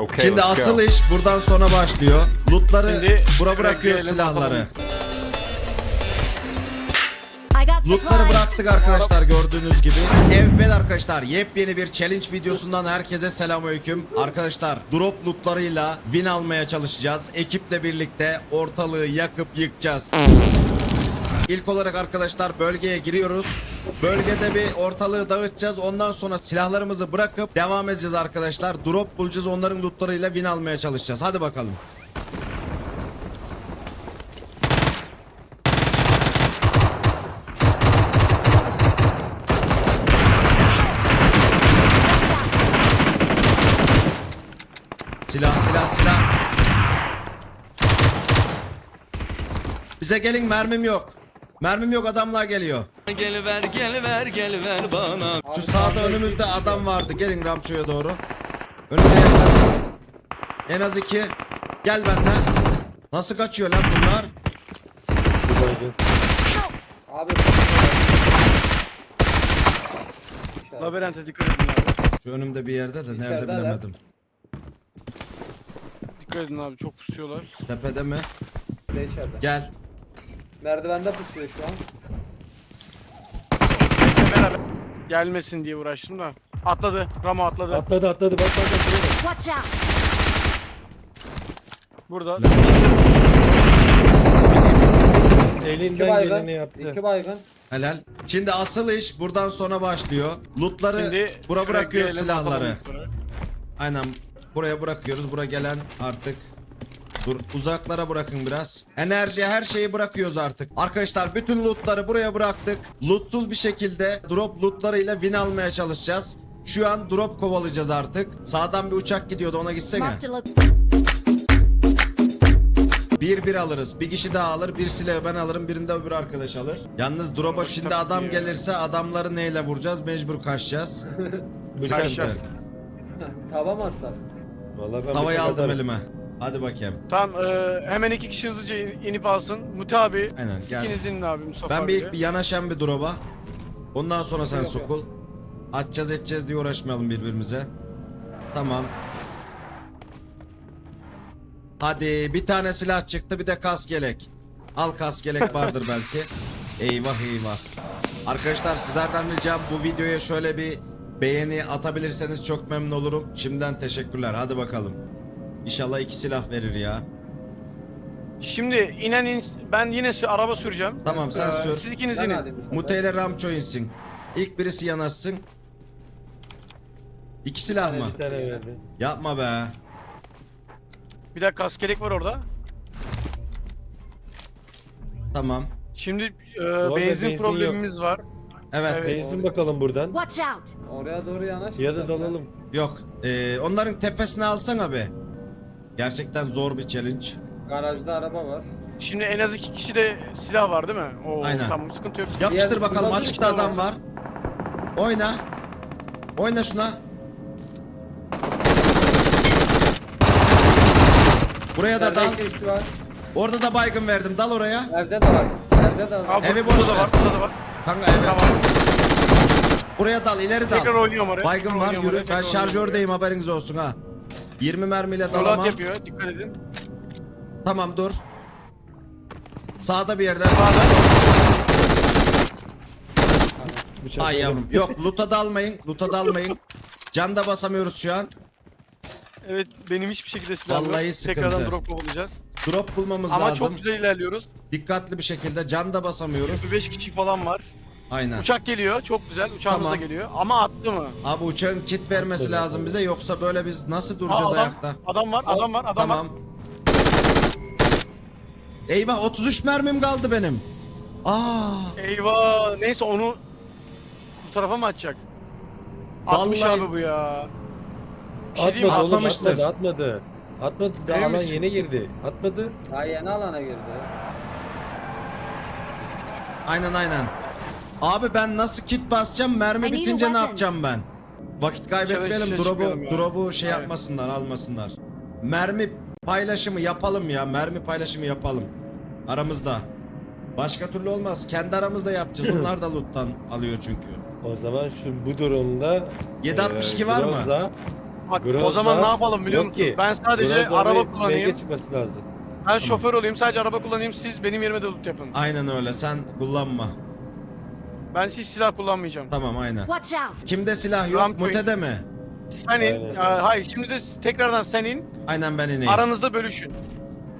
Okay, Şimdi asıl go. iş buradan sonra başlıyor. Lootları Şimdi bura bırakıyor silahları. Lootları bıraktık arkadaşlar gördüğünüz gibi. Evet arkadaşlar yepyeni bir challenge videosundan herkese selamünaleyküm. Arkadaşlar drop lootlarıyla win almaya çalışacağız. Ekiple birlikte ortalığı yakıp yıkacağız. İlk olarak arkadaşlar bölgeye giriyoruz. Bölgede bir ortalığı dağıtacağız. Ondan sonra silahlarımızı bırakıp devam edeceğiz arkadaşlar. Drop bulacağız. Onların lootlarıyla win almaya çalışacağız. Hadi bakalım. Silah silah silah. Bize gelin mermim yok. Mermim yok adamlar geliyor. Geliver geliver geliver bana Şu sağda önümüzde adam vardı. Gelin Ramço'ya doğru. Önümde yakın. En az iki. Gel benden. Nasıl kaçıyor lan bunlar? Abi Labirente dikkat edin abi. Şu önümde bir yerde de nerede İçerideler. bilemedim. Dikkat edin abi çok pusuyorlar. Tepede mi? de içeride. Gel. Merdivende pusuyor şu an. Beraber gelmesin diye uğraştım da. Atladı. Ramo atladı. Atladı atladı bak bak bak. şuraya bak. Watch out. Burada. İki Elinden geleni baygın. yaptı. İki baygın. Helal. Şimdi asıl iş buradan sonra başlıyor. Lootları Şimdi bura bırakıyor silahları. atalım. Aynen. Buraya bırakıyoruz. Bura gelen artık. Dur uzaklara bırakın biraz. Enerji her şeyi bırakıyoruz artık. Arkadaşlar bütün lootları buraya bıraktık. Lootsuz bir şekilde drop lootlarıyla win almaya çalışacağız. Şu an drop kovalayacağız artık. Sağdan bir uçak gidiyordu ona gitsene. Bir bir alırız. Bir kişi daha alır. Bir silahı ben alırım. Birinde öbür arkadaş alır. Yalnız drop'a şimdi adam gelirse adamları neyle vuracağız? Mecbur kaçacağız. Kaçacağız. Sıkıntı. Tava mı atsak? Vallahi ben Tavayı aldım elime. Hadi bakayım. Tamam e, hemen iki kişi hızlıca in- inip alsın. Muti abi. Aynen, gel. İkiniz inin abi Mustafa Ben bir ilk bir yanaşan bir drop'a. Ondan sonra sen sokul. Atacağız edeceğiz diye uğraşmayalım birbirimize. Tamam. Hadi bir tane silah çıktı bir de kas gelek. Al kas gelek vardır belki. Eyvah eyvah. Arkadaşlar sizlerden ricam bu videoya şöyle bir beğeni atabilirseniz çok memnun olurum. Şimdiden teşekkürler. Hadi bakalım. İnşallah iki silah verir ya. Şimdi inen in, ben yine sü- araba süreceğim. Tamam sen Ee, sür. Siz ikiniz Ben inin. bu sefer. Mute ile Ramço insin. İlk birisi yanaşsın. İki silah mı? Bir tane verdi. Yapma be. Bir dakika askerlik var orada. Tamam. Şimdi e, benzin, benzin problemimiz var. Evet. Evet. Benzin bakalım buradan. Watch out. Oraya doğru yanaş. Ya da dalalım. Yok. Ee, onların tepesine alsana be. Gerçekten zor bir challenge. Garajda araba var. Şimdi en az iki kişi de silah var değil mi? Oo, Aynen. Tamam sıkıntı yok. Yapıştır bakalım. Açıkta adam var. Oyna. Oyna şuna. Buraya da Evde dal. iki kişi var. Orada da baygın verdim. Dal oraya. Evde de var. Evde de var. Abi, Evi burada boş da ver. var, burada da var. Kanka evet. Tamam. Buraya dal. ileri Tekrar dal. oynuyorum oraya. Baygın tekrar var. oynuyorum Yürü. Ben tekrar oynuyorum şarjördeyim haberiniz olsun ha. 20 mermiyle oraya. dalamam. Rolat yapıyor. Dikkat edin. Tamam dur. Sağda bir yerde. Bıçak Ay yavrum. Yok loot'a dalmayın. Loot'a dalmayın. Can da basamıyoruz şu an. Evet benim hiçbir şekilde silahım Vallahi yok. sıkıntı. Tekrardan drop kovalayacağız. Drop bulmamız Ama lazım. çok güzel ilerliyoruz. Dikkatli bir şekilde can da basamıyoruz. 5 kişi falan var. Aynen. Uçak geliyor. Çok güzel. Uçağımız Tamam. da geliyor. Ama attı mı? Abi uçağın kit vermesi lazım bize yoksa böyle biz nasıl Aa, duracağız adam, ayakta? adam var. Adam var. Adam Tamam. var. Eyvah 33 mermim kaldı benim. Aa, Eyvah. Neyse onu bu tarafa mı atacak? Atmış Vallahi- abi bu ya. Bir şey diyeyim mi? Atmadı oğlum Atmamıştır. atmadı atmadı. Atmadı daha alan misin? yeni girdi. Atmadı. Daha yeni alana girdi. aynen aynen. Abi ben nasıl kit basacağım? Mermi I need a bitince ne yapacağım ben? Vakit kaybetmeyelim. Drop'u drop'u şey Evet. yapmasınlar, almasınlar. Mermi paylaşımı yapalım ya. Mermi paylaşımı yapalım. Aramızda. Başka türlü olmaz. Kendi aramızda yapacağız. Onlar da loot'tan alıyor çünkü. O zaman şu bu durumda 7.62 var mı? Bak o Grozda zaman ne yapalım biliyor musun? ki. Ben sadece Grozda araba kullanayım. Lazım. Ben şoför olayım sadece araba kullanayım siz benim yerime de loot yapın. Aynen öyle sen kullanma. Ben siz silah kullanmayacağım. Tamam aynen. Watch out! Kimde silah yok mutede mi? Sen in. Aynen. Hayır şimdi de tekrardan sen in. Aynen ben ineyim. Aranızda bölüşün.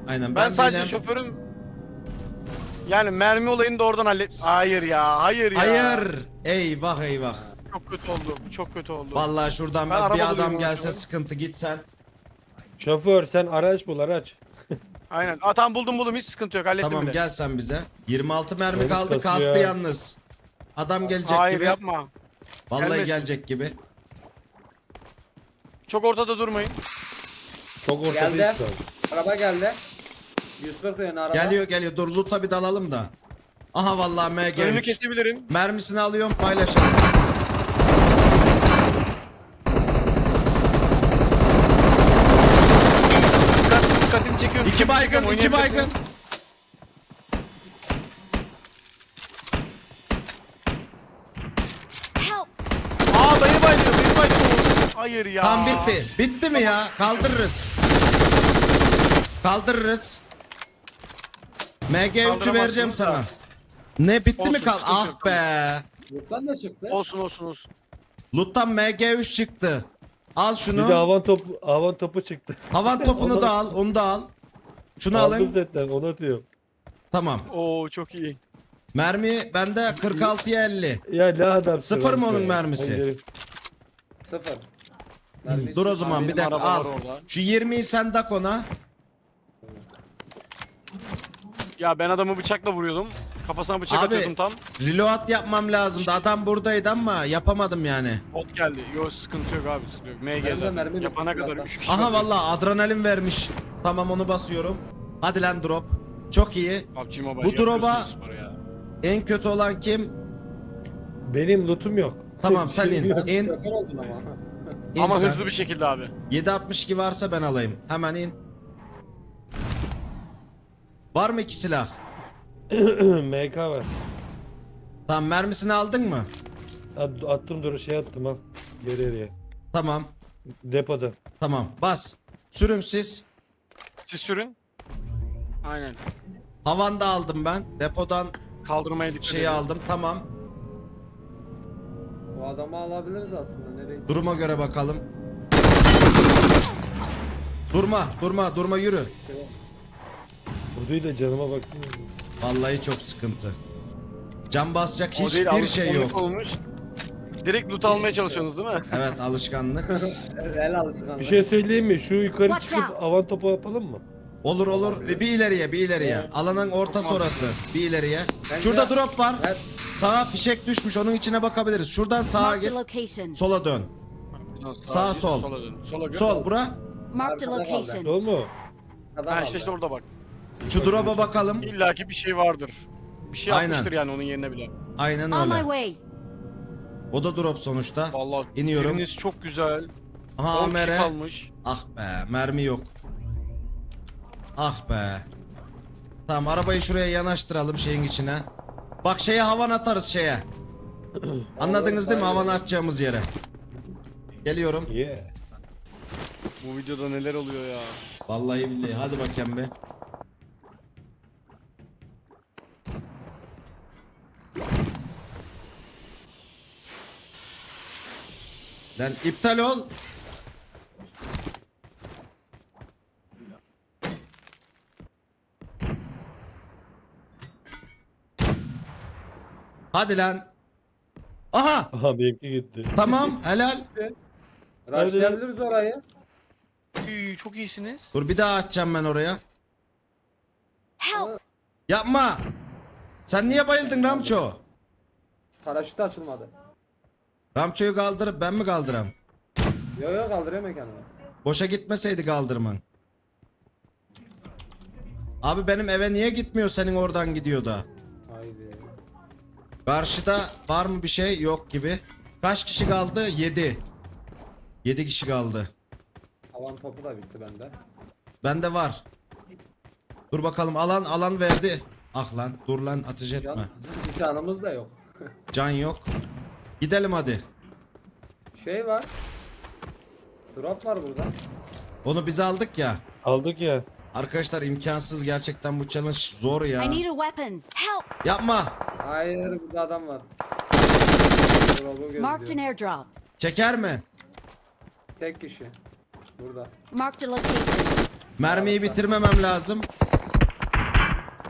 Aynen Ben, ben, sadece benim- şoförüm. Yani mermi olayını da oradan hallet. Hayır ya, hayır ya. Hayır. Eyvah eyvah. Çok kötü oldu. bu Çok kötü oldu. Vallahi şuradan Ben bir araba adam gelse an. sıkıntı git sen. Şoför sen araç bul araç. Aynen. Aa, tamam buldum buldum hiç sıkıntı yok hallettim Tamam bile. gel sen bize. 26 mermi Evet, kaldı kasıyor. kastı yalnız. Adam gelecek Hayır gibi. yapma. Vallahi gelmesin. gelecek gibi. Çok ortada durmayın. Çok ortada Geldi. hiç Araba geldi. 140 yönü araba. Geliyor geliyor dur loot'a bir dalalım da. Aha vallahi Önünü MG3. kesebilirim. Mermisini alıyorum paylaşalım. Dikkat, dikkatini çekiyorum. İki baygın, iki Oynayabilirsin. baygın. Help! Aa dayı baygın, dayı baygın. Hayır ya. Tam bitti. Bitti mi ya? Kaldırırız. Kaldırırız. MG3'ü Kaldıramazsınız vereceğim da. sana. Ne bitti mi Olsun, kal? sıkıntı Ah yok. be. Yurttan da çıktı. Olsun olsun olsun. Loot'tan MG3 çıktı. Al Bir de şunu. havan topu, havan topu çıktı. Havan topunu da al. Onu da al. Şunu Aldım alın. zaten onu atıyorum. Tamam. Oo çok iyi. Mermi bende 46'ya 50. Ya ne adam Sıfır mı onun mermisi? Sıfır. Mermi Dur o zaman bir benim dakika al. orada. Şu 20'yi sen tak ona. Ya ben adamı bıçakla vuruyordum. Kafasına bıçak Abi. atıyordum tam. Reload yapmam lazımdı. Adam buradaydı ama yapamadım yani. Bot geldi. Yo sıkıntı yok abi sıkıntı yok. MG zaten. mermi Yapana kadar zaten. 3 kişi Aha var. vallahi adrenalin vermiş. Tamam onu basıyorum. Hadi lan drop. Çok iyi. PUBG Mobile Bu drop'a- yapıyorsunuz sporu ya. En kötü olan kim? Benim lootum yok. Tamam sen in. Yok. İn. Şoför oldun ama. İn Ama sen. hızlı bir şekilde abi. 762 varsa ben alayım. Hemen in. Var mı iki silah? MK var. Tamam mermisini aldın mı? At- Attım dur şey attım al. Geri geriye. Tamam. Depoda. Tamam. Bas. Sürün siz. Siz sürün. Aynen. Havan da aldım ben. Depodan Kaldırmaya dikkat şeyi edin. aldım. Tamam. Bu adamı alabiliriz aslında. Nereye? Duruma göre bakalım. Durma, durma, durma yürü. Buradayı da canıma baksana. Vallahi çok sıkıntı. Can basacak O değil, hiçbir şey alışkanlık yok. Olmuş. Direkt loot almaya çalışıyorsunuz değil mi? Evet alışkanlık. El alışkanlığı. Bir şey söyleyeyim mi? Şu yukarı Watch çıkıp out. havan topu yapalım mı? Olur olur. Bir ileriye, bir ileriye. Alanın orta sonrası. Bir ileriye. Şurada drop var. Evet. Sağa fişek düşmüş. Onun içine bakabiliriz. Şuradan sağa git. Sola dön. Sağ, sol. Sola dön. Sola gör. Sol bura. Marked a location. Doğru mu? Ha işte işte orada bak. Şu drop'a bakalım. İlla ki bir şey vardır. Bir şey Aynen. yapmıştır yani onun yerine bile. Aynen On my öyle. way. O da drop sonuçta. Vallahi İniyorum. biriniz çok güzel. Aha 10 kişi Amer'e. kalmış. Ah be mermi yok. Ah be. Tamam arabayı şuraya yanaştıralım şeyin içine. Bak şeye havan atarız şeye. Anladınız değil mi havan atacağımız yere. Geliyorum. Yes. Bu videoda neler oluyor ya. Vallahi billahi hadi bakayım be. Lan iptal ol. Hadi lan. Aha Aha benimki gitti. tamam helal. Rushlayabiliriz orayı. Üy, çok iyisiniz. Dur bir daha açacağım ben oraya. Help! Yapma. Sen niye bayıldın Ramço? Paraşüt açılmadı. Ramço'yu kaldırıp ben mi kaldıram? Yo yo kaldırıyorum kendimi. Boşa gitmeseydi kaldırman. Abi benim eve niye gitmiyor senin oradan gidiyor da? Karşıda var mı bir şey? Yok gibi. Kaç kişi kaldı? 7. 7 kişi kaldı. Havan topu da bitti bende. Bende var. Dur bakalım alan alan verdi. Ah lan dur lan ateş etme. Can, bir canımız da yok. Can yok. Gidelim hadi. Şey var. Drop var burada. Onu biz aldık ya. Aldık ya. Arkadaşlar imkansız gerçekten bu challenge zor ya. I need a weapon. Help! Yapma. Hayır burada adam var. Drop'u Marked an gözlüyor. airdrop. Çeker mi? Tek kişi. Burada. Marked a location. Mermiyi bitirmemem lazım.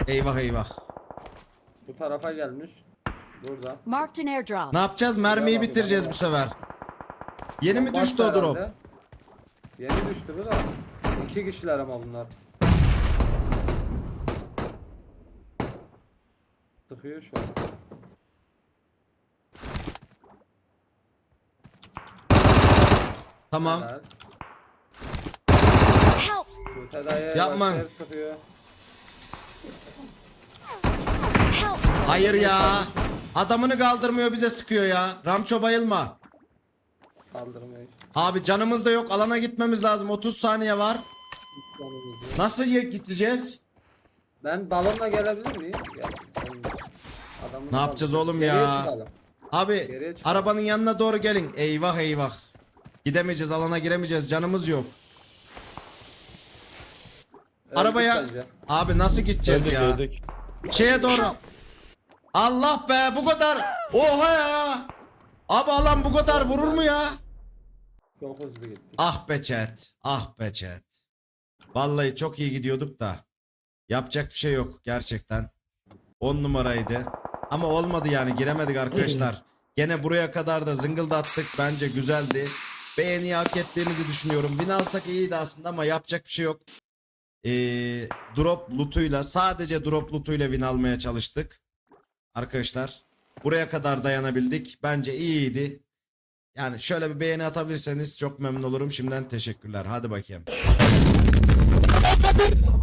Eyvah eyvah. Bu tarafa gelmiş. Burada. Marked an airdrop. Ne yapacağız? Mermiyi bitireceğiz bu sefer. Yeni mi Bastı düştü o drop? herhalde. Yeni düştü bu da. İki kişiler ama bunlar. Sıkıyor şu an. Tamam. Kurtadayı Yapma. sıkıyor. Hayır ya. Adamını kaldırmıyor bize sıkıyor ya. Ramço bayılma. Saldırmayı. Abi canımız da yok. Alana gitmemiz lazım. 30 saniye var. Nasıl ye- gideceğiz? Ben balonla gelebilir miyim? Gel. Ne yapacağız saldır. oğlum Geriye ya? çıkalım. Abi Geriye çık. arabanın yanına doğru gelin. Eyvah eyvah. Gidemeyeceğiz alana giremeyeceğiz. Canımız yok. Öldük Arabaya bence. abi nasıl gideceğiz Geldik ya? geldik. Şeye doğru. Allah be bu kadar. Oha ya. Abi alan bu kadar vurur mu ya? Çok hızlı gitti. Ah be chat. Ah be chat. Vallahi çok iyi gidiyorduk da. Yapacak bir şey yok gerçekten. 10 numaraydı. Ama olmadı yani giremedik arkadaşlar. Gene buraya kadar da zıngıldattık. Bence güzeldi. Beğeni hak ettiğimizi düşünüyorum. Win alsak iyiydi aslında ama yapacak bir şey yok. Ee, drop lootuyla sadece drop lootuyla win almaya çalıştık. Arkadaşlar buraya kadar dayanabildik. Bence iyiydi. Yani şöyle bir beğeni atabilirseniz çok memnun olurum. Şimdiden teşekkürler. Hadi bakayım.